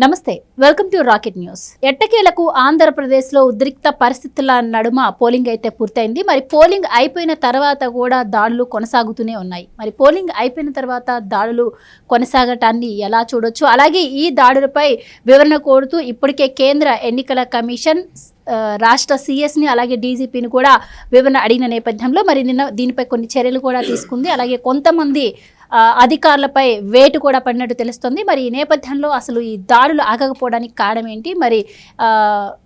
నమస్తే welcome to rocket news. ఎట్టకేలకు ఆంధ్రప్రదేశ్లో ఉద్రిక్త పరిస్థితుల నడుమ పోలింగ్ అయితే పూర్తయింది. మరి పోలింగ్ అయిపోయిన తర్వాత కూడా దాడులు కొనసాగుతూనే ఉన్నాయి. మరి పోలింగ్ అయిపోయిన తర్వాత దాడులు కొనసాగటాన్ని ఎలా చూడొచ్చు? అలాగే ఈ దాడులపై వివరణ కోరుతూ ఇప్పటికే కేంద్ర ఎన్నికల కమిషన్ రాష్ట్ర సీఎస్ని అలాగే డీజీపీని కూడా వివరణ అడిగిన నేపథ్యంలో మరి నిన్న దీనిపై కొన్ని చర్యలు కూడా తీసుకుంది. అలాగే కొంతమంది అధికారులపై వేటు కూడా పడినట్టు తెలుస్తుంది. మరి ఈ నేపథ్యంలో అసలు ఈ దాడులు ఆగకపోవడానికి కారణం ఏంటి? మరి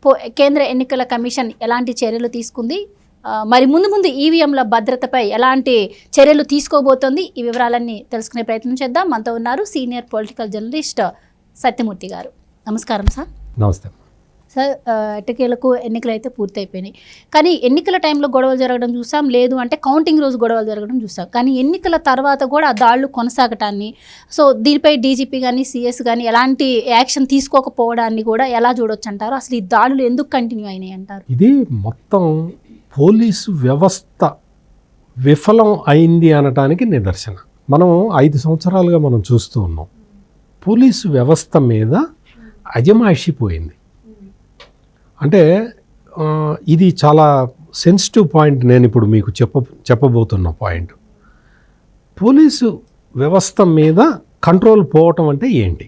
పో- కేంద్ర ఎన్నికల కమిషన్ ఎలాంటి చర్యలు తీసుకుంది? మరి ముందు ముందు ఈవీఎంల భద్రతపై ఎలాంటి చర్యలు తీసుకోబోతోంది? ఈ వివరాలన్నీ తెలుసుకునే ప్రయత్నం చేద్దాం. మనతో ఉన్నారు సీనియర్ పొలిటికల్ జర్నలిస్ట్ సత్యమూర్తి గారు. నమస్కారం సార్. నమస్తే. సార్ ఆ, ఎన్నికలు అయితే పూర్తయిపోయినాయి. కానీ ఎన్నికల టైంలో గొడవలు జరగడం చూసాం లేదు అంటే కౌంటింగ్ రోజు గొడవలు జరగడం చూసాం. కానీ ఎన్నికల తర్వాత కూడా ఆ దాడులు కొనసాగటాన్ని సో దీనిపై డీజీపీ కానీ సిఎస్ కానీ ఎలాంటి యాక్షన్ తీసుకోకపోవడాన్ని కూడా ఎలా చూడొచ్చు అంటారు అసలు ఈ దాడులు ఎందుకు కంటిన్యూ అయినాయి అంటారు? ఇది మొత్తం పోలీసు వ్యవస్థ విఫలం అయింది అనటానికి నిదర్శన. మనం ఐదు సంవత్సరాలుగా మనం చూస్తూ ఉన్నాం. పోలీసు వ్యవస్థ మీద అజమాయిషిపోయింది అంటే ఇది చాలా సెన్సిటివ్ పాయింట్ నేను ఇప్పుడు మీకు చెప్ప చెప్పబోతున్న పాయింట్ పోలీసు వ్యవస్థ మీద కంట్రోల్ పోవటం అంటే ఏంటి?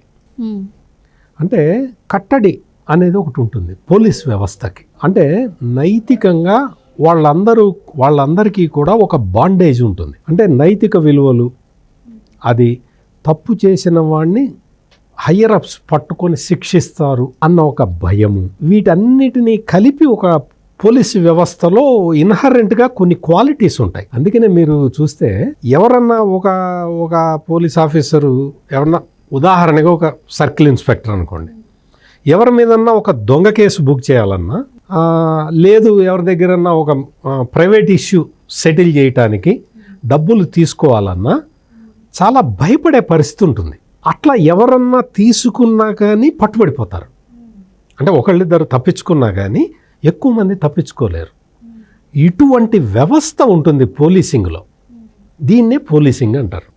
అంటే కట్టడి అనేది ఒకటి ఉంటుంది పోలీస్ వ్యవస్థకి. అంటే నైతికంగా వాళ్ళందరూ వాళ్ళందరికీ కూడా ఒక బాండేజ్ ఉంటుంది. అంటే నైతిక విలువలు అది తప్పు చేసిన వాడిని హయ్యర్ అప్స్ పట్టుకొని శిక్షిస్తారు అన్న ఒక భయము. వీటన్నిటినీ కలిపి ఒక పోలీస్ వ్యవస్థలో ఇన్హరెంట్గా కొన్ని క్వాలిటీస్ ఉంటాయి. అందుకనే మీరు చూస్తే ఎవరన్నా ఒక ఒక పోలీస్ ఆఫీసరు ఎవరన్నా ఉదాహరణగా ఒక సర్కిల్ ఇన్స్పెక్టర్ అనుకోండి. ఎవరి మీదన్నా ఒక దొంగ కేసు బుక్ చేయాలన్నా లేదు ఎవరి దగ్గరన్నా ఒక ప్రైవేట్ ఇష్యూ సెటిల్ చేయటానికి డబ్బులు తీసుకోవాలన్నా చాలా భయపడే పరిస్థితి ఉంటుంది. అట్లా ఎవరన్నా తీసుకున్నా కానీ పట్టుబడిపోతారు. అంటే ఒకళ్ళిద్దరు తప్పించుకున్నా కానీ ఎక్కువ మంది తప్పించుకోలేరు. ఇటువంటి వ్యవస్థ ఉంటుంది పోలీసింగ్లో. దీన్నే పోలీసింగ్ అంటారు.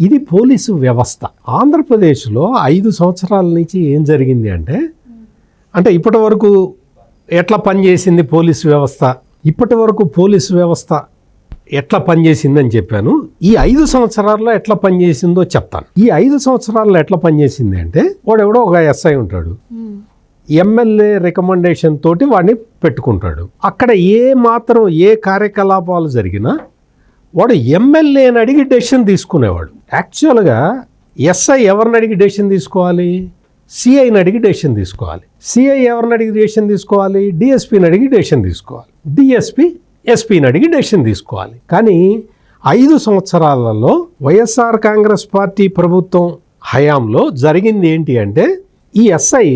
ఇది పోలీసు వ్యవస్థ. ఆంధ్రప్రదేశ్లో ఐదు సంవత్సరాల నుంచి ఏం జరిగింది అంటే అంటే ఇప్పటి వరకు ఎట్లా పనిచేసింది పోలీసు వ్యవస్థ? ఇప్పటి వరకు పోలీసు వ్యవస్థ ఎట్లా పనిచేసిందని చెప్పాను. ఈ ఐదు సంవత్సరాల్లో ఎట్లా పనిచేసిందో చెప్తాను. ఈ ఐదు సంవత్సరాల్లో ఎట్లా పనిచేసింది అంటే వాడెవడో ఒక ఎస్ఐ ఉంటాడు. ఎమ్మెల్యే రికమెండేషన్ తోటి వాడిని పెట్టుకుంటాడు. అక్కడ ఏ మాత్రం ఏ కార్యకలాపాలు జరిగినా వాడు ఎమ్మెల్యేని అడిగి డెసిషన్ తీసుకునేవాడు. యాక్చువల్గా ఎస్ఐ ఎవరిని అడిగి డెసిషన్ తీసుకోవాలి? సిఐని అడిగి డెసిషన్ తీసుకోవాలి. సిఐ ఎవరిని అడిగి డెసిషన్ తీసుకోవాలి? డిఎస్పీని అడిగి డెసిషన్ తీసుకోవాలి. డిఎస్పీ ఎస్పీని అడిగి డెసిషన్ తీసుకోవాలి. కానీ ఐదు సంవత్సరాలలో వైఎస్ఆర్ కాంగ్రెస్ పార్టీ ప్రభుత్వం హయాంలో జరిగింది ఏంటి అంటే ఈ ఎస్ఐ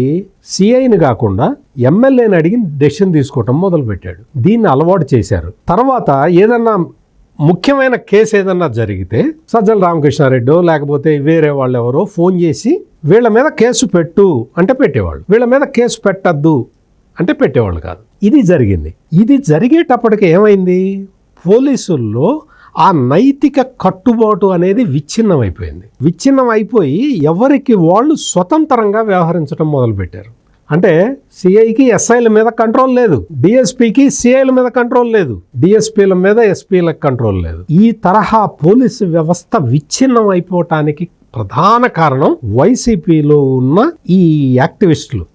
సిఐని కాకుండా ఎమ్మెల్యేని అడిగి డెసిషన్ తీసుకోవటం మొదలుపెట్టాడు. దీన్ని అలవాటు చేశారు. తర్వాత ఏదన్నా ముఖ్యమైన కేసు ఏదన్నా జరిగితే సజ్జల రామకృష్ణారెడ్డో లేకపోతే వేరే వాళ్ళు ఎవరో ఫోన్ చేసి వీళ్ళ మీద కేసు పెట్టు అంటే పెట్టేవాళ్ళు. వీళ్ళ మీద కేసు పెట్టద్దు అంటే పెట్టేవాళ్ళు కాదు. ఇది జరిగింది. ఇది జరిగేటప్పటికి ఏమైంది? పోలీసుల్లో ఆ నైతిక కట్టుబాటు అనేది విచ్ఛిన్నం అయిపోయింది విచ్ఛిన్నం అయిపోయి ఎవరికి వాళ్ళు స్వతంత్రంగా వ్యవహరించడం మొదలుపెట్టారు. అంటే సిఐకి ఎస్ఐల మీద కంట్రోల్ లేదు. డిఎస్పీకి సిఐల మీద కంట్రోల్ లేదు. డిఎస్పీల మీద ఎస్పీలకు కంట్రోల్ లేదు. ఈ తరహా పోలీసు వ్యవస్థ విచ్ఛిన్నం అయిపోవటానికి ప్రధాన కారణం వైసీపీలో ఉన్న ఈ యాక్టివిస్టులు.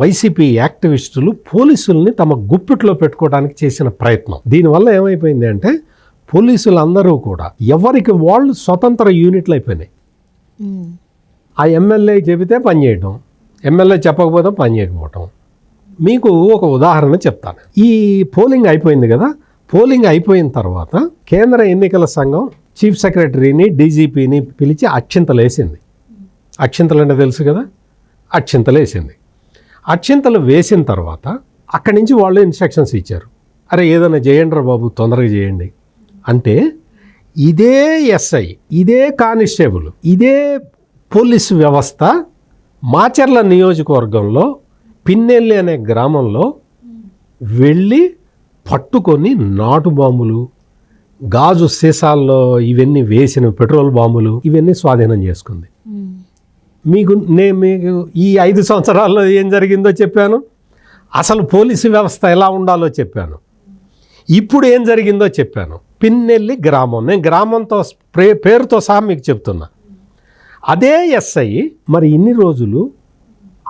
వైసీపీ యాక్టివిస్టులు పోలీసుల్ని తమ గుప్పిట్లో పెట్టుకోవడానికి చేసిన ప్రయత్నం. దీనివల్ల ఏమైపోయింది అంటే పోలీసులందరూ కూడా ఎవరికి వాళ్ళు స్వతంత్ర యూనిట్లు అయిపోయినాయి. ఆ ఎమ్మెల్యే చెబితే పని చేయటం ఎమ్మెల్యే చెప్పకపోతే పని చేయకపోవటం. మీకు ఒక ఉదాహరణ చెప్తాను. ఈ పోలింగ్ అయిపోయింది కదా పోలింగ్ అయిపోయిన తర్వాత కేంద్ర ఎన్నికల సంఘం చీఫ్ సెక్రటరీని డీజీపీని పిలిచి అక్షింతలు వేసింది అక్షింతలు అంటే తెలుసు కదా అక్షింతలు వేసింది అక్షింతలు వేసిన తర్వాత అక్కడి నుంచి వాళ్ళు ఇన్స్ట్రక్షన్స్ ఇచ్చారు. అరే ఏదైనా చేయండి రా బాబు తొందరగా చేయండి. అంటే ఇదే ఎస్ఐ ఇదే కానిస్టేబుల్ ఇదే పోలీసు వ్యవస్థ మాచర్ల నియోజకవర్గంలో పిన్నెల్లి అనే గ్రామంలో వెళ్ళి పట్టుకొని నాటు బాంబులు గాజు సీసాల్లో ఇవన్నీ వేసిన పెట్రోల్ బాంబులు ఇవన్నీ స్వాధీనం చేసుకుంది. మీకు నేను మీకు ఈ ఐదు సంవత్సరాల్లో ఏం జరిగిందో చెప్పాను. అసలు పోలీసు వ్యవస్థ ఎలా ఉండాలో చెప్పాను. ఇప్పుడు ఏం జరిగిందో చెప్పాను. పిన్నెల్లి గ్రామం. నేను గ్రామంతో పేరుతో సహా మీకు చెప్తున్నా. అదే ఎస్ఐ మరి ఇన్ని రోజులు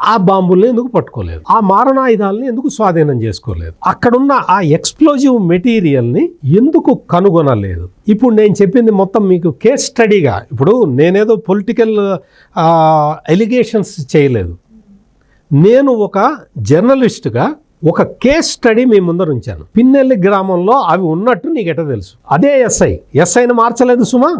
ఆ బాంబుల్ని ఎందుకు పట్టుకోలేదు? ఆ మారణాయుధాలని ఎందుకు స్వాధీనం చేసుకోలేదు? అక్కడున్న ఆ ఎక్స్ప్లోజివ్ మెటీరియల్ని ఎందుకు కనుగొనలేదు? ఇప్పుడు నేను చెప్పింది మొత్తం మీకు కేస్ స్టడీగా ఇప్పుడు నేనేదో పొలిటికల్ ఎలిగేషన్స్ చేయలేదు. నేను ఒక జర్నలిస్ట్గా ఒక కేస్ స్టడీ మీ ముందర ఉంచాను. పిన్నెల్లి గ్రామంలో అవి ఉన్నట్టు నీకు ఎట తెలుసు? అదే ఎస్ఐ ఎస్ఐని మార్చలేదు సుమా?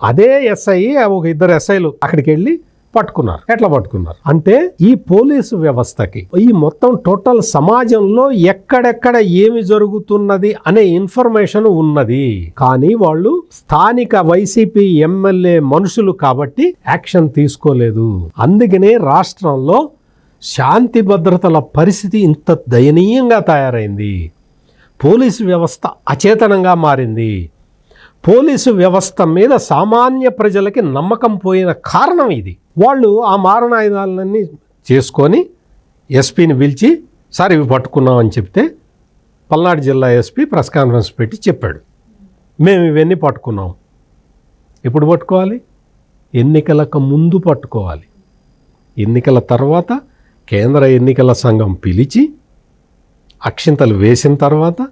అదే ఎస్ఐ ఒక ఇద్దరు ఎస్ఐలు అక్కడికి వెళ్ళి పట్టుకున్నారు. ఎట్లా పట్టుకున్నారు? అంటే ఈ పోలీసు వ్యవస్థకి ఈ మొత్తం టోటల్ సమాజంలో ఎక్కడెక్కడ ఏమి జరుగుతున్నది అనే ఇన్ఫర్మేషన్ ఉన్నది. కానీ వాళ్ళు స్థానిక వైసీపీ ఎమ్మెల్యే మనుషులు కాబట్టి యాక్షన్ తీసుకోలేదు. అందుకనే రాష్ట్రంలో శాంతి భద్రతల పరిస్థితి ఇంత దయనీయంగా తయారైంది. పోలీసు వ్యవస్థ అచేతనంగా మారింది. పోలీసు వ్యవస్థ మీద సామాన్య ప్రజలకి నమ్మకం పోయిన కారణం ఇది. వాళ్ళు ఆ మారణాయుధాలన్నీ చేసుకొని ఎస్పీని పిలిచి సార్ ఇవి పట్టుకున్నామని చెప్తే పల్నాడు జిల్లా ఎస్పీ ప్రెస్ కాన్ఫరెన్స్ పెట్టి చెప్పాడు. మేము ఇవన్నీ పట్టుకున్నాం. ఎప్పుడు పట్టుకోవాలి? ఎన్నికలకు ముందు పట్టుకోవాలి. ఎన్నికల తర్వాత కేంద్ర ఎన్నికల సంఘం పిలిచి అక్షింతలు వేసిన తర్వాత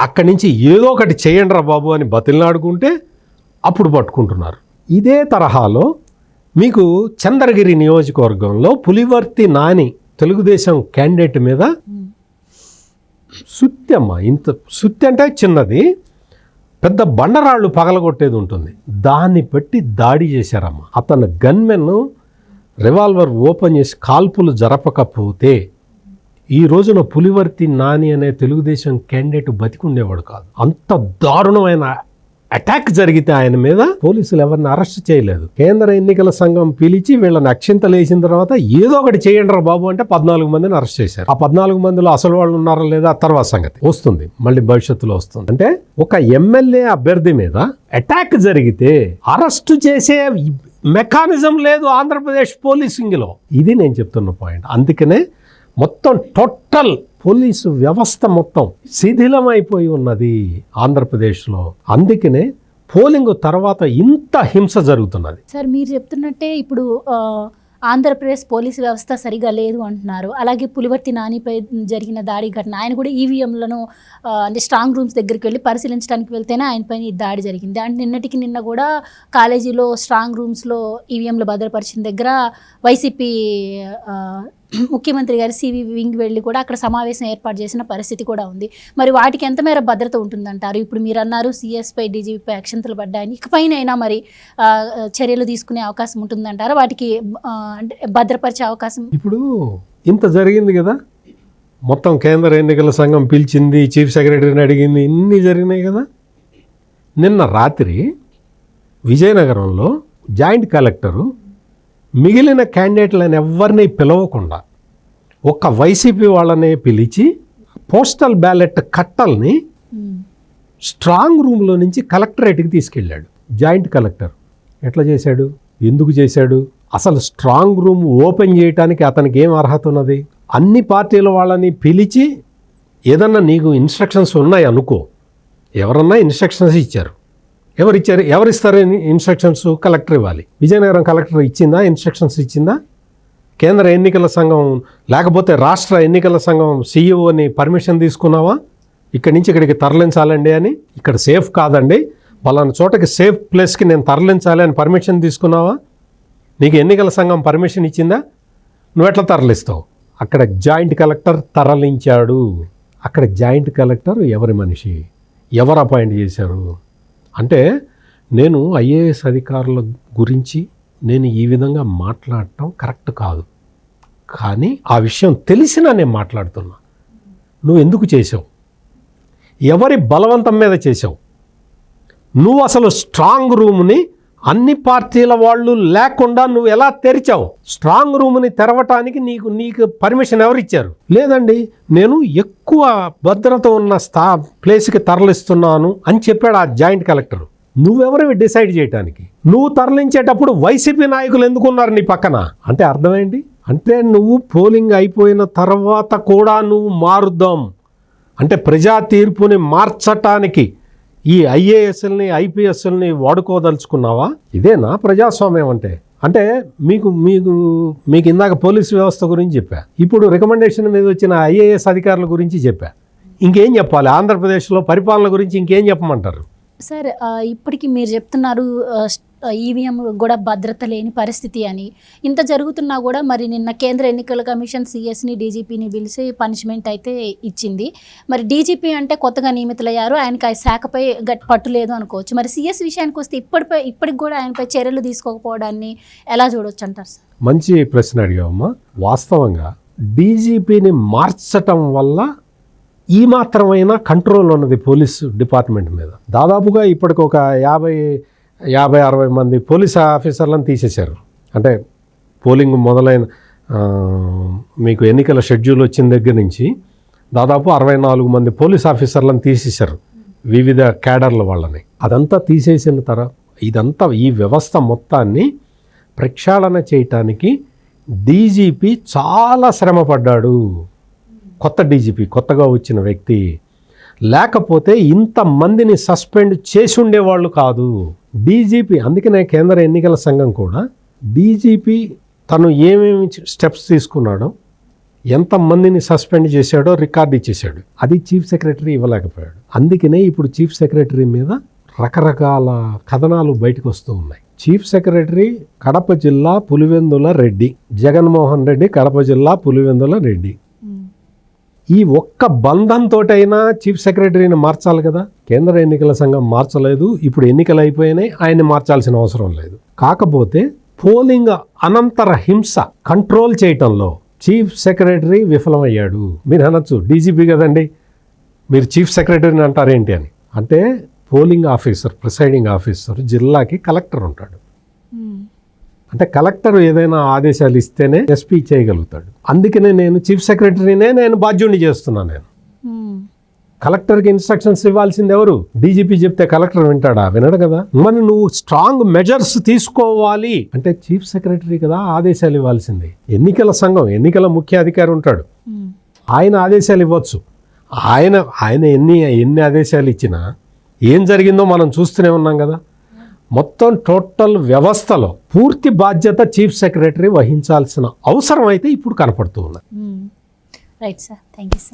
అక్కడి నుంచి ఏదో ఒకటి చేయండి రా బాబు అని బతిలాడుకుంటే అప్పుడు పట్టుకుంటున్నారు. ఇదే తరహాలో మీకు చంద్రగిరి నియోజకవర్గంలో పులివర్తి నాని తెలుగుదేశం క్యాండిడేట్ మీద సుత్తి అమ్మ ఇంత సుత్తి అంటే చిన్నది. పెద్ద బండరాళ్ళు పగలగొట్టేది ఉంటుంది. దాన్ని పెట్టి దాడి చేశారమ్మ. అతను గన్మెన్ రివాల్వర్ ఓపెన్ చేసి కాల్పులు జరపకపోతే ఈ రోజున పులివర్తి నాని అనే తెలుగుదేశం క్యాండిడేట్ బతికుండేవాడు కాదు. అంత దారుణమైన అటాక్ జరిగితే ఆయన మీద పోలీసులు ఎవరిని అరెస్ట్ చేయలేదు. కేంద్ర ఎన్నికల సంఘం పిలిచి వీళ్ళని అక్షింత లేచిన తర్వాత ఏదో ఒకటి చేయండి రా బాబు అంటే పద్నాలుగు మందిని అరెస్ట్ చేశారు. ఆ పద్నాలుగు మందిలో అసలు వాళ్ళు ఉన్నారా లేదా తర్వాత సంగతి వస్తుంది. మళ్ళీ భవిష్యత్తులో వస్తుంది. అంటే ఒక ఎమ్మెల్యే అభ్యర్థి మీద అటాక్ జరిగితే అరెస్ట్ చేసే మెకానిజం లేదు ఆంధ్రప్రదేశ్ పోలీసింగ్లో. ఇది నేను చెప్తున్న పాయింట్. అందుకనే మొత్తం టోటల్ పోలీసు వ్యవస్థ మొత్తం శిథిలమైపోయి ఉన్నది ఆంధ్రప్రదేశ్లో. అందుకనే పోలింగ్ తర్వాత ఇంత హింస జరుగుతున్నది. సార్ మీరు చెప్తున్నట్టే ఇప్పుడు ఆంధ్రప్రదేశ్ పోలీసు వ్యవస్థ సరిగా లేదు అంటున్నారు. అలాగే పులివర్తి నానిపై జరిగిన దాడి ఘటన ఆయన కూడా ఈవీఎంలను అంటే స్ట్రాంగ్ రూమ్స్ దగ్గరికి వెళ్ళి పరిశీలించడానికి వెళ్తేనే ఆయనపైన ఈ దాడి జరిగింది. అండ్ నిన్నటికి నిన్న కూడా కాలేజీలో స్ట్రాంగ్ రూమ్స్లో ఈవీఎంలు భద్రపరిచిన దగ్గర వైసీపీ ముఖ్యమంత్రి గారి సివి వింగ్ వెళ్ళి కూడా అక్కడ సమావేశం ఏర్పాటు చేసిన పరిస్థితి కూడా ఉంది. మరి వాటికి ఎంత మేర భద్రత ఉంటుందంటారు? ఇప్పుడు మీరు అన్నారు సిఎస్పై డీజీపీపై అక్షంతలు పడ్డాయని. ఇకపైనైనా మరి చర్యలు తీసుకునే అవకాశం ఉంటుందంటారా? వాటికి అంటే భద్రపరిచే అవకాశం ఇప్పుడు ఇంత జరిగింది కదా. మొత్తం కేంద్ర ఎన్నికల సంఘం పిలిచింది చీఫ్ సెక్రటరీని అడిగింది ఇన్ని జరిగినాయి కదా. నిన్న రాత్రి విజయనగరంలో జాయింట్ కలెక్టరు మిగిలిన క్యాండిడేట్లను ఎవరిని పిలవకుండా ఒక్క వైసీపీ వాళ్ళనే పిలిచి పోస్టల్ బ్యాలెట్ కట్టల్ని స్ట్రాంగ్ రూమ్లో నుంచి కలెక్టరేట్కి తీసుకెళ్ళాడు. Joint collector. ఎట్లా చేశాడు? ఎందుకు చేశాడు? అసలు స్ట్రాంగ్ రూమ్ ఓపెన్ చేయడానికి అతనికి ఏం అర్హత ఉన్నది? అన్ని పార్టీల వాళ్ళని పిలిచి ఏదన్నా నీకు ఇన్స్ట్రక్షన్స్ ఉన్నాయి అనుకో. ఎవరన్నా ఇన్స్ట్రక్షన్స్ ఇచ్చారు. ఎవరు ఇచ్చారు ఎవరు ఇస్తారు ఇన్స్ట్రక్షన్స్? కలెక్టర్ ఇవ్వాలి. విజయనగరం కలెక్టర్ ఇచ్చిందా? ఇన్స్ట్రక్షన్స్ ఇచ్చిందా? కేంద్ర ఎన్నికల సంఘం లేకపోతే రాష్ట్ర ఎన్నికల సంఘం సీఈఓని పర్మిషన్ తీసుకున్నావా? ఇక్కడి నుంచి ఇక్కడికి తరలించాలండి అని. ఇక్కడ సేఫ్ కాదండి. పలానా చోటకి సేఫ్ ప్లేస్కి నేను తరలించాలి అని పర్మిషన్ తీసుకున్నావా? నీకు ఎన్నికల సంఘం పర్మిషన్ ఇచ్చిందా? నువ్వు ఎట్లా తరలిస్తావు? అక్కడ జాయింట్ కలెక్టర్ తరలించాడు. అక్కడ జాయింట్ కలెక్టర్ ఎవరి మనిషి? ఎవరు అపాయింట్ చేశారు? అంటే నేను ఐఏఎస్ అధికారుల గురించి నేను ఈ విధంగా మాట్లాడటం కరెక్ట్ కాదు. కానీ ఆ విషయం తెలిసినా నేను మాట్లాడుతున్నా. నువ్వు ఎందుకు చేసావు ఎవరి బలవంతం మీద చేసావు నువ్వు అసలు స్ట్రాంగ్ రూమ్ని అన్ని పార్టీల వాళ్ళు లేకుండా నువ్వు ఎలా తెరిచావు? స్ట్రాంగ్ రూమ్ని తెరవటానికి నీకు నీకు పర్మిషన్ ఎవరిచ్చారు? లేదండి నేను ఎక్కువ భద్రత ఉన్న స్థా ప్లేస్కి తరలిస్తున్నాను అని చెప్పాడు ఆ జాయింట్ కలెక్టర్. నువ్వెవరివి డిసైడ్ చేయటానికి? నువ్వు తరలించేటప్పుడు వైసీపీ నాయకులు ఎందుకున్నారు నీ పక్కన? అంటే అర్థమేంటి అంటే నువ్వు పోలింగ్ అయిపోయిన తర్వాత కూడా నువ్వు మారుద్దాం. అంటే ప్రజా తీర్పుని మార్చటానికి ఈ ఐఏఎస్ఎల్ని ఐపీఎస్ఎల్ని వాడుకోదలుచుకున్నావా? ఇదేనా ప్రజాస్వామ్యం అంటే? అంటే మీకు మీకు మీకు ఇందాక పోలీస్ వ్యవస్థ గురించి చెప్పా. ఇప్పుడు రికమెండేషన్ మీద వచ్చిన ఐఏఎస్ అధికారుల గురించి చెప్పా. ఇంకేం చెప్పాలి? ఆంధ్రప్రదేశ్లో పరిపాలన గురించి ఇంకేం చెప్పమంటారు? సార్ ఇప్పటికీ ఇప్పటికి మీరు చెప్తున్నారు ఈవీఎం కూడా భద్రత లేని పరిస్థితి అని. ఇంత జరుగుతున్నా కూడా మరి నిన్న కేంద్ర ఎన్నికల కమిషన్ సిఎస్ని డీజీపీని పిలిచి పనిష్మెంట్ అయితే ఇచ్చింది. మరి డీజీపీ అంటే కొత్తగా నియమితులయ్యారు ఆయనకి ఆ శాఖపై గట్టి పట్టు లేదు అనుకోవచ్చు. మరి సిఎస్ విషయానికి వస్తే ఇప్పటిపై ఇప్పటికి కూడా ఆయనపై చర్యలు తీసుకోకపోవడాన్ని ఎలా చూడొచ్చు అంటారు సార్? మంచి ప్రశ్న అడిగావమ్మా. వాస్తవంగా డీజీపీని మార్చటం వల్ల ఈ మాత్రమైనా కంట్రోల్ ఉన్నది పోలీస్ డిపార్ట్మెంట్ మీద. దాదాపుగా ఇప్పటికి ఒక యాభై యాభై అరవై మంది పోలీస్ ఆఫీసర్లను తీసేశారు. అంటే పోలింగ్ మొదలైన మీకు ఎన్నికల షెడ్యూల్ వచ్చిన దగ్గర నుంచి దాదాపు అరవై నాలుగు మంది పోలీస్ ఆఫీసర్లను తీసేశారు వివిధ క్యాడర్ల వాళ్ళని. అదంతా తీసేసిన తర్వాత ఇదంతా ఈ వ్యవస్థ మొత్తాన్ని ప్రక్షాళన చేయటానికి డీజీపీ చాలా శ్రమపడ్డాడు. కొత్త డీజీపీ కొత్తగా వచ్చిన వ్యక్తి. లేకపోతే ఇంతమందిని సస్పెండ్ చేసి ఉండేవాళ్ళు కాదు. డీజీపీ అందుకనే కేంద్ర ఎన్నికల సంఘం కూడా డీజీపీ తను ఏమేమి స్టెప్స్ తీసుకున్నాడో ఎంతమందిని సస్పెండ్ చేశాడో రికార్డ్ ఇచ్చేశాడు. అది చీఫ్ సెక్రటరీ ఇవ్వలేకపోయాడు. అందుకనే ఇప్పుడు చీఫ్ సెక్రటరీ మీద రకరకాల కథనాలు బయటకు వస్తూ ఉన్నాయి. చీఫ్ సెక్రటరీ కడప జిల్లా పులివెందుల రెడ్డి జగన్మోహన్ రెడ్డి కడప జిల్లా పులివెందుల రెడ్డి. ఈ ఒక్క బంధంతోటైనా చీఫ్ సెక్రటరీని మార్చాలి కదా. కేంద్ర ఎన్నికల సంఘం మార్చలేదు. ఇప్పుడు ఎన్నికలు అయిపోయినాయి. ఆయన్ని మార్చాల్సిన అవసరం లేదు. కాకపోతే పోలింగ్ అనంతర హింస కంట్రోల్ చేయటంలో చీఫ్ సెక్రటరీ విఫలమయ్యాడు. మీరు అనొచ్చు డీజీపీ కదండి. మీరు చీఫ్ సెక్రటరీని అంటారేంటి అని. అంటే పోలింగ్ ఆఫీసర్ ప్రిసైడింగ్ ఆఫీసర్ జిల్లాకి కలెక్టర్ ఉంటాడు. అంటే కలెక్టర్ ఏదైనా ఆదేశాలు ఇస్తేనే ఎస్పీ చేయగలుగుతాడు. అందుకనే నేను చీఫ్ సెక్రటరీనే నేను బాధ్యుడిని చేస్తున్నాను నేను. కలెక్టర్కి ఇన్స్ట్రక్షన్స్ ఇవ్వాల్సింది ఎవరు? డీజీపీ చెప్తే కలెక్టర్ వింటాడా? వినడు కదా. మరి నువ్వు స్ట్రాంగ్ మెజర్స్ తీసుకోవాలి. అంటే చీఫ్ సెక్రటరీ కదా ఆదేశాలు ఇవ్వాల్సింది. ఎన్నికల సంఘం ఎన్నికల ముఖ్య అధికారి ఉంటాడు. ఆయన ఆదేశాలు ఇవ్వచ్చు. ఆయన ఆయన ఎన్ని ఎన్ని ఆదేశాలు ఇచ్చినా ఏం జరిగిందో మనం చూస్తూనే ఉన్నాం కదా. మొత్తం టోటల్ వ్యవస్థలో పూర్తి బాధ్యత చీఫ్ సెక్రటరీ వహించాల్సిన అవసరం అయితే ఇప్పుడు కనపడుతూ ఉన్నది. Right sir thank you sir